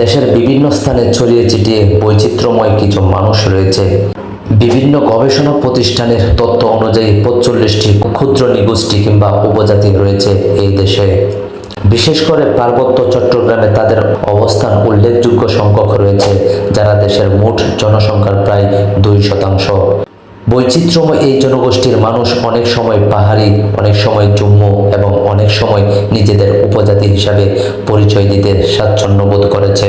দেশের বিভিন্ন স্থানে ছড়িয়ে ছিটিয়ে বৈচিত্র্যময় কিছু মানুষ রয়েছে। বিভিন্ন গবেষণা প্রতিষ্ঠানের তথ্য অনুযায়ী পঁচল্লিশটি ক্ষুদ্র নিগোষ্ঠী কিংবা উপজাতি রয়েছে এই দেশে। বিশেষ করে পার্বত্য চট্টগ্রামে তাদের অবস্থান উল্লেখযোগ্য সংখ্যক রয়েছে, যারা দেশের মোট জনসংখ্যার প্রায় দুই শতাংশ। বৈচিত্র্যময় এই জনগোষ্ঠীর মানুষ অনেক সময় পাহাড়ি, অনেক সময় জম্মু এবং অনেক সময় নিজেদের উপজাতি হিসাবে পরিচয় দিতে স্বাচ্ছন্দ্য বোধ করেছে।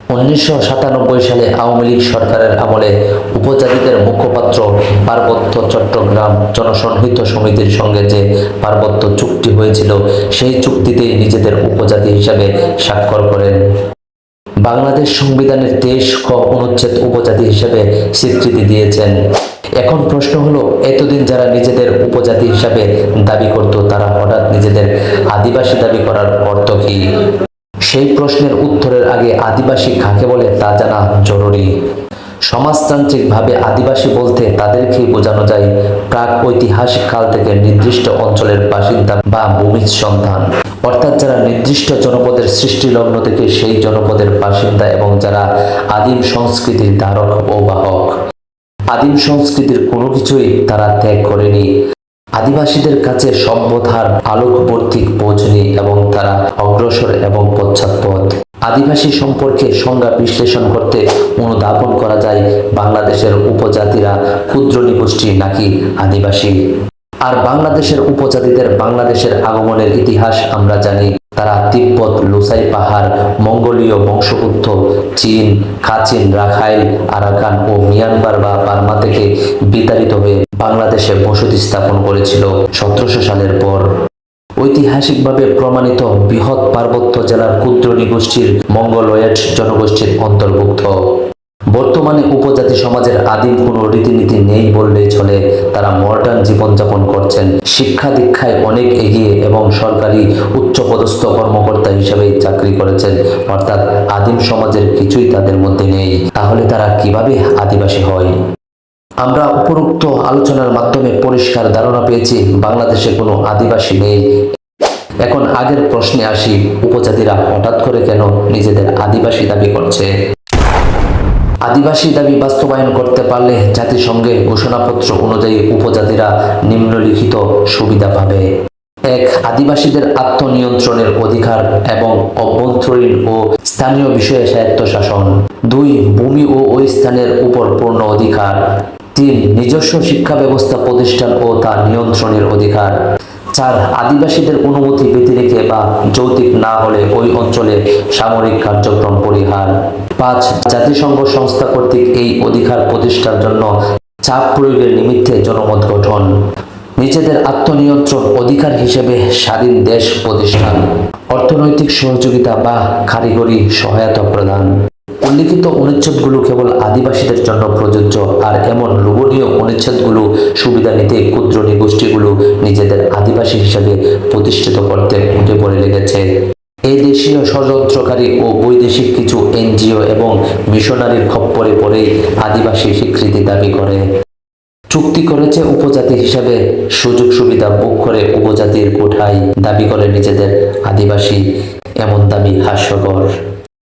উনিশশো সাতানব্বই সালে আওয়ামী লীগ সরকারের আমলে উপজাতিদের মুখপাত্র পার্বত্য চট্টগ্রাম জনসংহিত সমিতির সঙ্গে যে পার্বত্য চুক্তি হয়েছিল, সেই চুক্তিতেই নিজেদের উপজাতি হিসাবে স্বাক্ষর করেন। বাংলাদেশ সংবিধানের দেশ ক অনুচ্ছেদ উপজাতি হিসেবে স্বীকৃতি দিয়েছেন। এখন প্রশ্ন হলো, এতদিন যারা নিজেদের উপজাতি হিসাবে দাবি করত, তারা হঠাৎ নিজেদের আদিবাসী দাবি করার অর্থ কি? সেই প্রশ্নের উত্তরের আগে আদিবাসী কাকে বলে তা জানা জরুরি। সমাজতান্ত্রিকভাবে আদিবাসী বলতে তাদেরকেই বোঝানো যায় প্রাক ঐতিহাসিক কাল থেকে নির্দিষ্ট অঞ্চলের বাসিন্দা বা ভূমিজ সন্তান। অর্থাৎ যারা নির্দিষ্ট জনপদের সৃষ্টি লগ্ন থেকে সেই জনপদের বাসিন্দা এবং যারা আদিম সংস্কৃতির ধারক ও বাহক। আদিম সংস্কৃতির কোনো কিছুই তারা ত্যাগ করেনি। আদিবাসীদের কাছে সভ্যতার আলোকবর্তিক পৌঁছনি এবং তারা অগ্রসর এবং পশ্চাৎপদ। আদিবাসী সম্পর্কে সংজ্ঞা বিশ্লেষণ করতে অনুধাবন করা যায় বাংলাদেশের উপজাতিরা ক্ষুদ্র নিগোষ্ঠী নাকি আদিবাসী। আর বাংলাদেশের উপজাতিদের বাংলাদেশের আগমনের ইতিহাস আমরা জানি। তারা তিব্বত, লুসাই পাহাড়, মঙ্গোলীয় বংশপুত্র চীন, কাচিন, রাখাইল, আরাকান ও মিয়ানমার বা বার্মা থেকে বিতাড়িত হয়ে বাংলাদেশে বসতি স্থাপন করেছিল সতেরোশো সালের পর। ঐতিহাসিকভাবে প্রমাণিত বৃহৎ পার্বত্য জেলার ক্ষুদ্র নিগোষ্ঠীর মঙ্গলয়েড জনগোষ্ঠীর অন্তর্ভুক্ত। বর্তমানে উপজাতি সমাজের আদিম কোনো রীতিনীতি নেই বললেই চলে। তারা মডার্ন জীবনযাপন করছেন। শিক্ষা দীক্ষায় অনেক এগিয়ে এবং সরকারি উচ্চপদস্থ কর্মকর্তা হিসেবে চাকরি করেছেন। অর্থাৎ আদিম সমাজের কিছুই তাদের মধ্যে নেই। তাহলে তারা কীভাবে আদিবাসী হয়? আমরা উপরোক্ত আলোচনার মাধ্যমে পরিষ্কার ধারণা পেয়েছি, বাংলাদেশে কোনো আদিবাসী নেই। এখন আগের প্রশ্নে আসি, উপজাতিরা হঠাৎ করে কেন নিজেদের আদিবাসী দাবি করছে? আদিবাসী দাবি বাস্তবায়ন করতে পারলে জাতিসংঘের ঘোষণাপত্র অনুযায়ী উপজাতিরা নিম্নলিখিত সুবিধা পাবে। এক, আদিবাসীদের আত্মনিয়ন্ত্রণের অধিকার এবং অভ্যন্তরীণ ও স্থানীয় বিষয়ে স্বায়ত্তশাসন। দুই, ভূমি ও ওই স্থানের উপর পূর্ণ অধিকার। তিন, নিজস্ব শিক্ষা ব্যবস্থা প্রতিষ্ঠান ও তা নিয়ন্ত্রণের অধিকার। চার আদিবাসীদের অনুমতি ব্যতি রেখে বা যৌতিক না হলে ওই অঞ্চলে সামরিক কার্যক্রম পরিহার। পাঁচ, জাতিসংঘ সংস্থা কর্তৃক এই অধিকার প্রতিষ্ঠার জন্য চাপ প্রয়োগের নিমিত্তে জনমত গঠন। নিজেদের আত্মনিয়ন্ত্রণ অধিকার হিসেবে স্বাধীন দেশ প্রতিষ্ঠান। অর্থনৈতিক সহযোগিতা বা কারিগরি সহায়তা প্রদান। উল্লিখিত অনুচ্ছেদগুলো কেবল আদিবাসীদের জন্য প্রযোজ্য, আর এমন লোভনীয় অনুচ্ছেদগুলো সুবিধা নিতে ক্ষুদ্র নিগোষ্ঠীগুলো নিজেদের আদিবাসী হিসাবে প্রতিষ্ঠিত করতে উঠে পড়ে লেগেছে। দেশীয় ষড়যন্ত্রকারী ও বৈদেশিক কিছু এনজিও এবং মিশনারির খপ্পরে পড়েই আদিবাসী স্বীকৃতি দাবি করে। চুক্তি করেছে উপজাতি হিসাবে সুযোগ সুবিধা ভোগ করে উপজাতির কোঠায় দাবি করে নিজেদের আদিবাসী। এমন দাবি হাস্যকর।